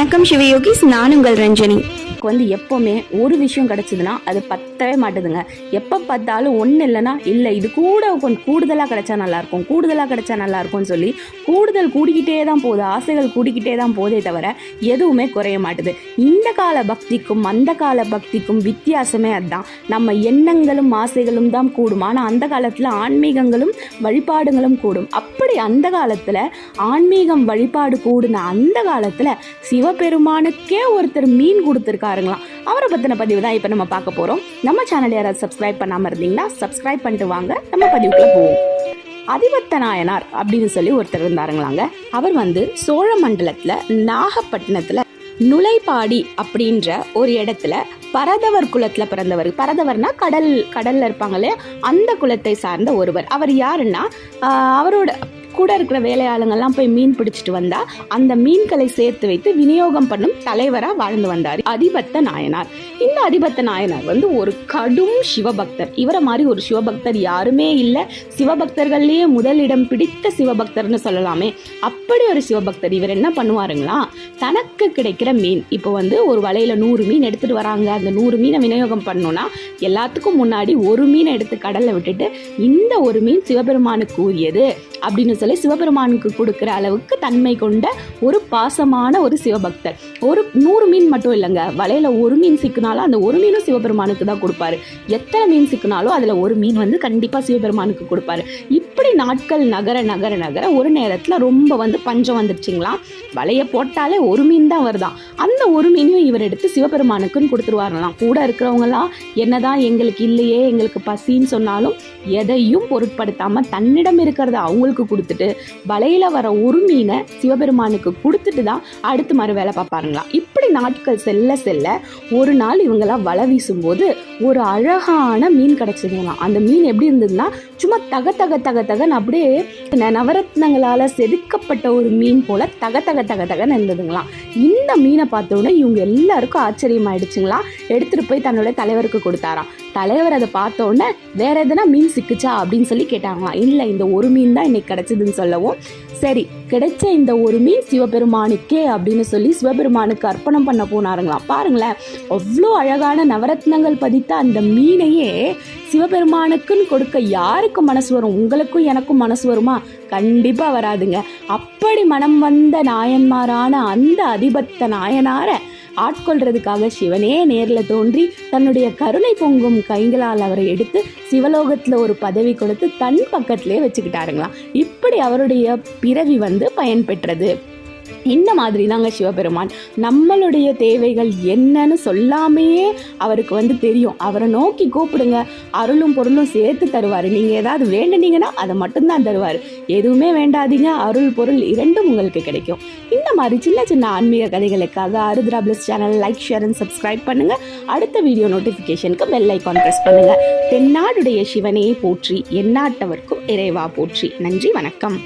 வணக்கம் சிவயோகிஸ் நான் உங்கள் ரஞ்சனி. எனக்கு வந்து எப்போவுமே ஒரு விஷயம் கிடச்சிதுன்னா அது பத்தவே மாட்டுதுங்க. எப்போ பார்த்தாலும் ஒன்றும் இல்லைன்னா இல்லை இது கூட கொஞ்சம் கூடுதலாக கிடைச்சா நல்லாயிருக்கும் கூடுதலாக கிடச்சா நல்லாயிருக்கும்னு சொல்லி கூடுதல் கூடிக்கிட்டே தான் போகுது ஆசைகள் கூடிக்கிட்டே தான் போதே தவிர எதுவுமே குறைய மாட்டுது. இந்த கால பக்திக்கும் அந்த கால பக்திக்கும் வித்தியாசமே அதுதான். நம்ம எண்ணங்களும் ஆசைகளும் தான் கூடும். ஆனால் அந்த காலத்தில் ஆன்மீகங்களும் வழிபாடுகளும் கூடும். அப்படி அந்த காலத்தில் ஆன்மீகம் வழிபாடு கூடின அந்த காலத்தில் சிவபெருமானுக்கே ஒருத்தர் மீன் கொடுத்துருக்காருங்களாம் அவரை பற்றின பதிவு தான் இப்போ நம்ம பார்க்க போகிறோம் நம்ம சேனல் யாராவது சப்ஸ்கிரைப் பண்ணாமல் இருந்தீங்கன்னா சப்ஸ்கிரைப் பண்ணிட்டு வாங்க. நம்ம பதிவுக்குள்ள போவோம். அதிபத்த நாயனார் அப்படின்னு சொல்லி ஒருத்தர் இருந்தாருங்களாங்க. அவர் வந்து சோழ மண்டலத்தில் நாகப்பட்டினத்தில் நுழைப்பாடி அப்படின்ற ஒரு இடத்துல பரதவர் குலத்துல பிறந்தவர். பரதவர்னா கடல் கடல்ல இருப்பாங்க இல்லையா? அந்த குலத்தை சார்ந்த ஒருவர். அவர் யாருன்னா ஆஹ் அவரோட கூட இருக்கிற வேலையாளுங்கள்லாம் போய் மீன் பிடிச்சிட்டு வந்தா அந்த மீன்களை சேர்த்து வைத்து விநியோகம் பண்ணும் தலைவரா வாழ்ந்து வந்தார் அதிபத்த நாயனார். இந்த அதிபத்த நாயனார் வந்து ஒரு கடும் சிவபக்தர். இவரை மாதிரி ஒரு சிவபக்தர் யாருமே இல்லை. சிவபக்தர்கள்லேயே முதலிடம் பிடித்த சிவபக்தர்னு சொல்லலாமே. அப்படி ஒரு சிவபக்தர் இவர் என்ன பண்ணுவாருங்களா? தனக்கு கிடைக்கிற மீன். இப்போ வந்து ஒரு வலையில நூறு மீன் எடுத்துட்டு வராங்க. அந்த நூறு மீனை விநியோகம் பண்ணோன்னா எல்லாத்துக்கும் முன்னாடி ஒரு மீனை எடுத்து கடலில் விட்டுட்டு இந்த ஒரு மீன் சிவபெருமானுக்கு உரியது. அப்படின்னு சொல்லி சிவபெருமானுக்கு கொடுக்குற அளவுக்கு தன்மை கொண்ட ஒரு பாசமான ஒரு சிவபக்தர். ஒரு நூறு மீன் மட்டும் இல்லைங்க. வலையில் ஒரு மீன் சிக்கினாலும் அந்த ஒரு மீனும் சிவபெருமானுக்கு தான் கொடுப்பாரு. எத்தனை மீன் சிக்கினாலும் அதில் ஒரு மீன் வந்து கண்டிப்பாக சிவபெருமானுக்கு கொடுப்பாரு. இப்படி நாட்கள் நகர நகர நகர ஒரு நேரத்தில் ரொம்ப வந்து பஞ்சம் வந்துடுச்சிங்களா வலையை போட்டாலே ஒரு மீன் தான் வருதான். அந்த ஒரு மீனையும் இவர் எடுத்து சிவபெருமானுக்குன்னு கொடுத்துருவாரலாம். கூட இருக்கிறவங்களாம் என்னதான் எங்களுக்கு இல்லையே எங்களுக்கு பசின்னு சொன்னாலும் எதையும் பொருட்படுத்தாமல் தன்னிடம் இருக்கிறத கடவுளுக்கு கொடுத்துட்டு வலையில வர ஒரு மீனை சிவபெருமானுக்கு கொடுத்துட்டு தான் அடுத்து மறு வேலை பார்ப்பாருங்களாம். இப்போ நாட்கள் செல்ல செல்ல ஒரு நாள் இவங்கெல்லாம் வலை வீசும்போது ஒரு அழகான மீன் கிடச்சிதுங்களாம் அந்த மீன் எப்படி இருந்ததுன்னா சும்மா தக தக தக தகன்னு அப்படியே நவரத்னங்களால் நவரத்னங்களால செதுக்கப்பட்ட ஒரு மீன் போல தக தக தக தகன்னு இருந்ததுங்களாம். இந்த மீனை பார்த்த உடனே இவங்க எல்லாருக்கும் ஆச்சரியமாயிடுச்சுங்களாம். எடுத்துட்டு போய் தன்னோட தலைவருக்கு கொடுத்தாராம். தலைவர் அதை பார்த்த உடனே வேற எதனா மீன் சிக்குச்சா? அப்படின்னு சொல்லி கேட்டாங்களாம். இல்லை இந்த ஒரு மீன் தான் இன்னைக்கு கிடைச்சதுன்னு சொல்லவும். சரி கிடைச்ச இந்த ஒரு மீன் சிவபெருமானுக்கே அப்படின்னு சொல்லி சிவபெருமானுக்கு அர்ப்பணம் பண்ண போனாருங்களாம். பாருங்களேன் அவ்வளோ அழகான நவரத்னங்கள் பதித்த அந்த மீனையே சிவபெருமானுக்குன்னு கொடுக்க யாருக்கு மனசு வரும்? உங்களுக்கும் எனக்கும் மனசு வருமா? கண்டிப்பாக வராதுங்க. அப்படி மனம் வந்த நாயன்மாரான அந்த அதிபத்த நாயனார ஆட்கொள்றதுக்காக சிவனே நேரில் தோன்றி தன்னுடைய கருணை பொங்கும் கைங்களால் அவரை எடுத்து சிவலோகத்தில் ஒரு பதவி கொடுத்து தன் பக்கத்திலே வச்சுக்கிட்டாருங்களாம். இப்படி அவருடைய பிறவி வந்து பயன்பெற்றது. இந்த மாதிரி தாங்க சிவபெருமான். நம்மளுடைய தேவைகள் என்னன்னு சொல்லாமையே அவருக்கு வந்து தெரியும். அவரை நோக்கி கூப்பிடுங்க. அருளும் பொருளும் சேர்த்து தருவார். நீங்கள் ஏதாவது வேண்டுனீங்கன்னா அதை மட்டும்தான் தருவார். எதுவுமே வேண்டாதீங்க. அருள் பொருள் இரண்டும் உங்களுக்கு கிடைக்கும். இந்த மாதிரி சின்ன சின்ன ஆன்மீக கதைகளுக்காக Arudhra plus channel like share and subscribe பண்ணுங்க. அடுத்த வீடியோ நோட்டிஃபிகேஷனுக்கு பெல் ஐக்கான் ப்ரெஸ் பண்ணுங்க. தென்னாடுடைய சிவனையை போற்றி எந்நாட்டவர்க்கும் இறைவா போற்றி. நன்றி வணக்கம்.